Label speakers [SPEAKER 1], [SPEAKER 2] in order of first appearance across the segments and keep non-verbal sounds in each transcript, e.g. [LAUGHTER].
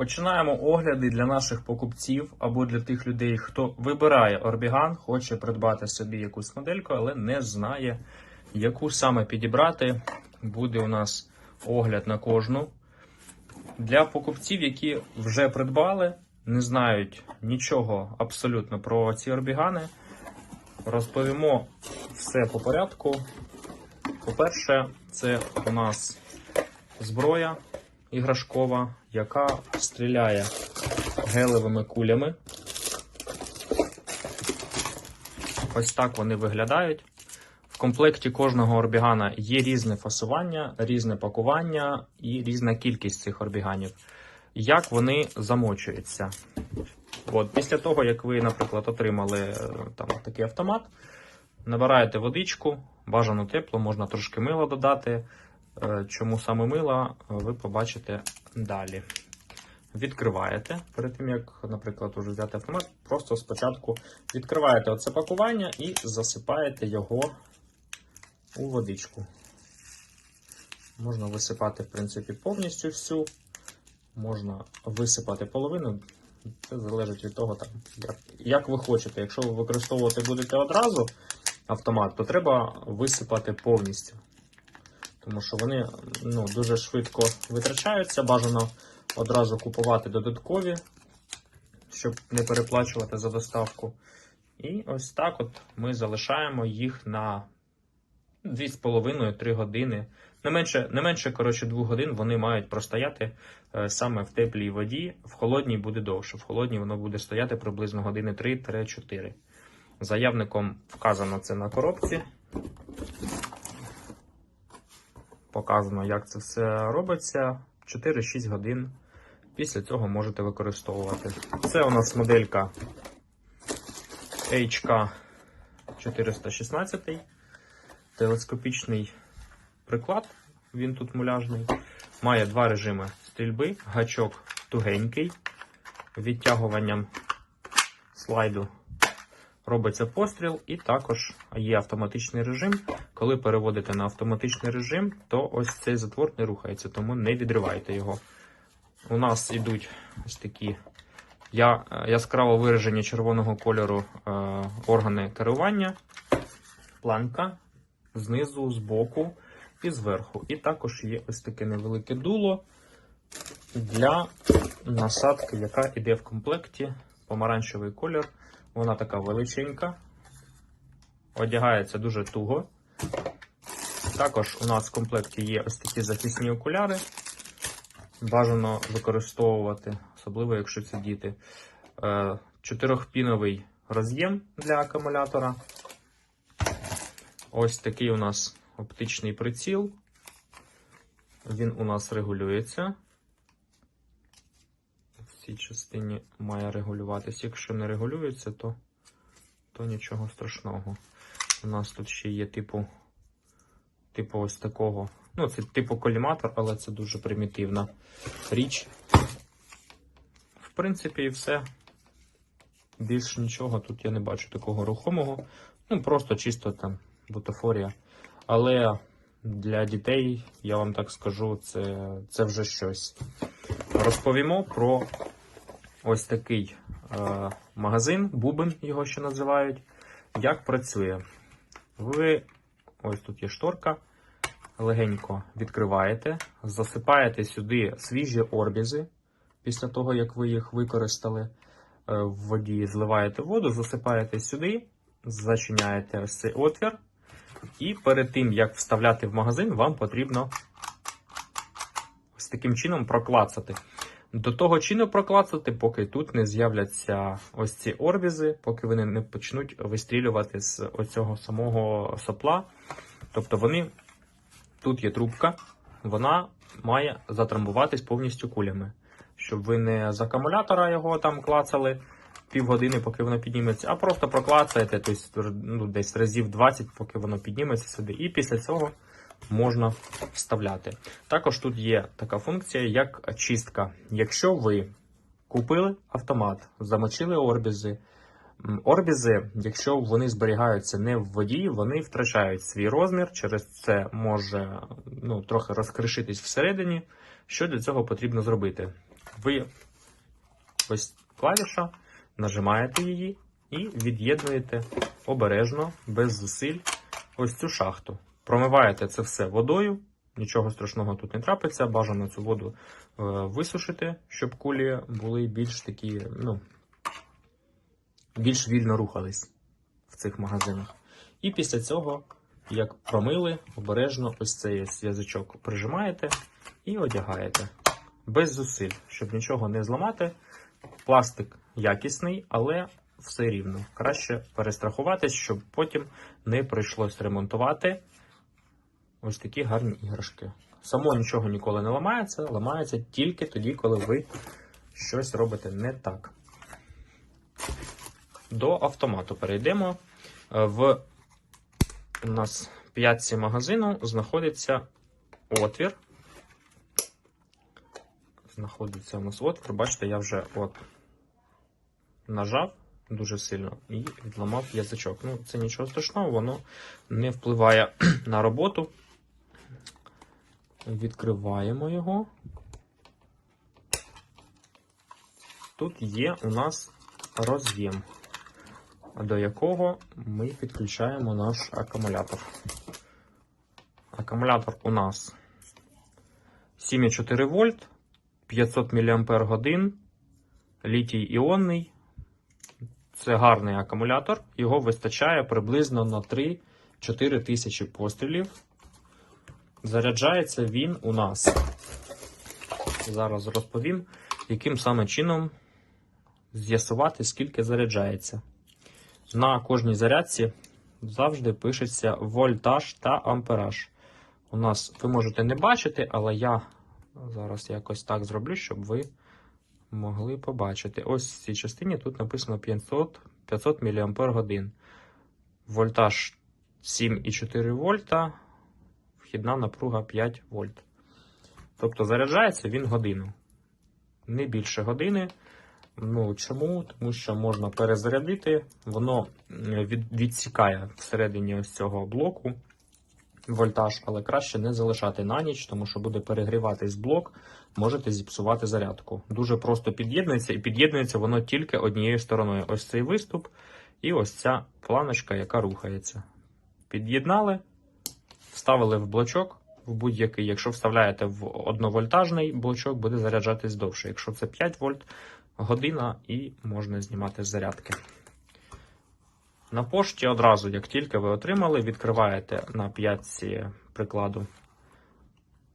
[SPEAKER 1] Починаємо огляди для наших покупців або для тих людей, хто вибирає Орбіган, хоче придбати собі якусь модельку, але не знає, яку саме підібрати. Буде у нас огляд на кожну. Для покупців, які вже придбали, не знають нічого абсолютно про ці орбігани, розповімо все по порядку. По-перше, це у нас зброя іграшкова, яка стріляє гелевими кулями. Ось так вони виглядають. В комплекті кожного орбігана є різне фасування, різне пакування і різна кількість цих орбіганів. Як вони замочуються? От, після того, як ви, наприклад, отримали е, там, такий автомат, набираєте водичку, бажано тепло, можна трошки мила додати. Е, Чому саме мила, е, ви побачите далі. Відкриваєте перед тим, як, наприклад, уже взяти автомат, просто спочатку відкриваєте оце пакування і засипаєте його у водичку. Можна висипати, в принципі, повністю всю, можна висипати половину. Це залежить від того, там, як, як ви хочете. Якщо ви використовувати будете одразу автомат, то треба висипати повністю. Тому що вони ну, дуже швидко витрачаються. Бажано одразу купувати додаткові, щоб не переплачувати за доставку. І ось так от ми залишаємо їх на 2,5-3 години. Не менше, не менше коротше, 2 годин вони мають простояти е, саме в теплій воді. В холодній буде довше. В холодній воно буде стояти приблизно години 3-4. Заявником вказано це на коробці. Показано, як це все робиться. 4-6 годин. Після цього можете використовувати. Це у нас моделька HK 416. Телескопічний приклад. Він тут муляжний. Має два режими стрільби. Гачок тугенький. Відтягуванням слайду робиться постріл, і також є автоматичний режим. Коли переводите на автоматичний режим, то ось цей затвор не рухається, тому не відривайте його. У нас йдуть ось такі я, яскраво виражені червоного кольору е, органи керування, планка знизу, збоку і зверху. І також є ось таке невелике дуло для насадки, яка йде в комплекті. Помаранчевий колір. Вона така величенька, одягається дуже туго. Також у нас в комплекті є ось такі захисні окуляри. Бажано використовувати, особливо якщо це діти. Е, Чотирьохпіновий роз'єм для акумулятора. Ось такий у нас оптичний приціл. Він у нас регулюється. Цій частині має регулюватися. Якщо не регулюється, то, то нічого страшного. У нас тут ще є типу, типу ось такого. Ну, це типу коліматор, але це дуже примітивна річ. В принципі, і все. Більш нічого тут я не бачу такого рухомого. Ну, просто чисто там бутафорія. Але для дітей, я вам так скажу, це, це вже щось. Розповімо про ось такий е, магазин, бубен його ще називають. Як працює? Ви, ось тут є шторка, легенько відкриваєте, засипаєте сюди свіжі орбізи після того, як ви їх використали е, в воді, зливаєте воду, засипаєте сюди, зачиняєте ось цей отвір. І перед тим, як вставляти в магазин, вам потрібно ось таким чином проклацати. До того чину проклацати, поки тут не з'являться ось ці орбізи, поки вони не почнуть вистрілювати з оцього самого сопла. Тобто вони, тут є трубка, вона має затрамбуватись повністю кулями. Щоб ви не з акумулятора його там клацали півгодини, поки воно підніметься, а просто проклацаєте тобто, ну, десь разів 20, поки воно підніметься сюди. І після цього можна вставляти. Також тут є така функція, як чистка. Якщо ви купили автомат, замочили орбізи, орбізи, якщо вони зберігаються не в воді, вони втрачають свій розмір, через це може ну, трохи розкришитись всередині. Що для цього потрібно зробити? Ви ось клавіша, нажимаєте її і від'єднуєте обережно, без зусиль, ось цю шахту. Промиваєте це все водою, нічого страшного тут не трапиться. Бажано цю воду е, висушити, щоб кулі були більш такі, ну, більш вільно рухались в цих магазинах. І після цього, як промили, обережно ось цей ось язичок прижимаєте і одягаєте. Без зусиль, щоб нічого не зламати. Пластик якісний, але все рівно. Краще перестрахуватись, щоб потім не прийшлось ремонтувати ось такі гарні іграшки. Само нічого ніколи не ламається, ламається тільки тоді, коли ви щось робите не так. До автомату перейдемо. Е, В у нас п'ятці магазину знаходиться отвір. Знаходиться у нас отвір. Бачите, я вже от нажав дуже сильно і відламав язичок. Ну, це нічого страшного, воно не впливає [CLEARS THROAT] на роботу. Відкриваємо його. Тут є у нас роз'єм, до якого ми підключаємо наш акумулятор. Акумулятор у нас 7,4 вольт, 500 мАч, літій іонний. Це гарний акумулятор. Його вистачає приблизно на 3-4 тисячі пострілів. Заряджається він у нас. Зараз розповім, яким саме чином з'ясувати, скільки заряджається. На кожній зарядці завжди пишеться вольтаж та ампераж. У нас ви можете не бачити, але я зараз якось так зроблю, щоб ви могли побачити. Ось в цій частині тут написано 500, 500 мАч. Вольтаж 7,4 вольта, вхідна напруга 5 вольт. Тобто заряджається він годину. Не більше години. Ну чому? Тому що можна перезарядити, воно від, відсікає всередині ось цього блоку вольтаж, але краще не залишати на ніч, тому що буде перегріватись блок, можете зіпсувати зарядку. Дуже просто під'єднується, і під'єднується воно тільки однією стороною. Ось цей виступ і ось ця планочка, яка рухається. Під'єднали, вставили в блочок. В будь-який, якщо вставляєте в одновольтажний блочок, буде заряджатись довше. Якщо це 5 вольт, година і можна знімати зарядки. На пошті одразу, як тільки ви отримали, відкриваєте на п'ятці прикладу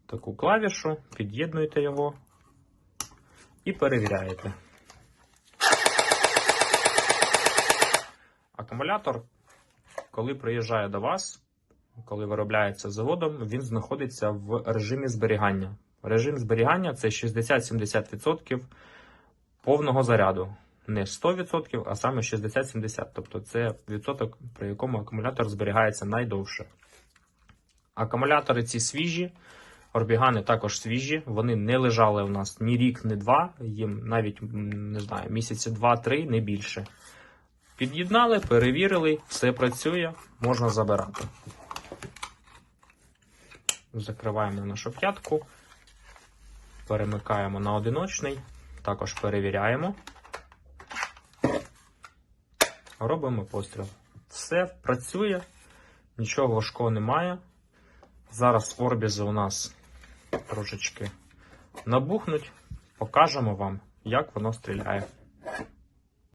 [SPEAKER 1] таку клавішу, під'єднуєте його і перевіряєте. Акумулятор, коли приїжджає до вас, коли виробляється заводом, він знаходиться в режимі зберігання. Режим зберігання це 60-70% повного заряду. Не 100%, а саме 60-70%. Тобто це відсоток, при якому акумулятор зберігається найдовше. Акумулятори ці свіжі, орбігани також свіжі. Вони не лежали у нас ні рік, ні два, їм навіть не знаю, місяці два-три, не більше. Під'єднали, перевірили, все працює, можна забирати. Закриваємо нашу п'ятку, перемикаємо на одиночний, також перевіряємо. Робимо постріл. Все працює, нічого важкого немає. Зараз орбізи у нас трошечки набухнуть. Покажемо вам, як воно стріляє.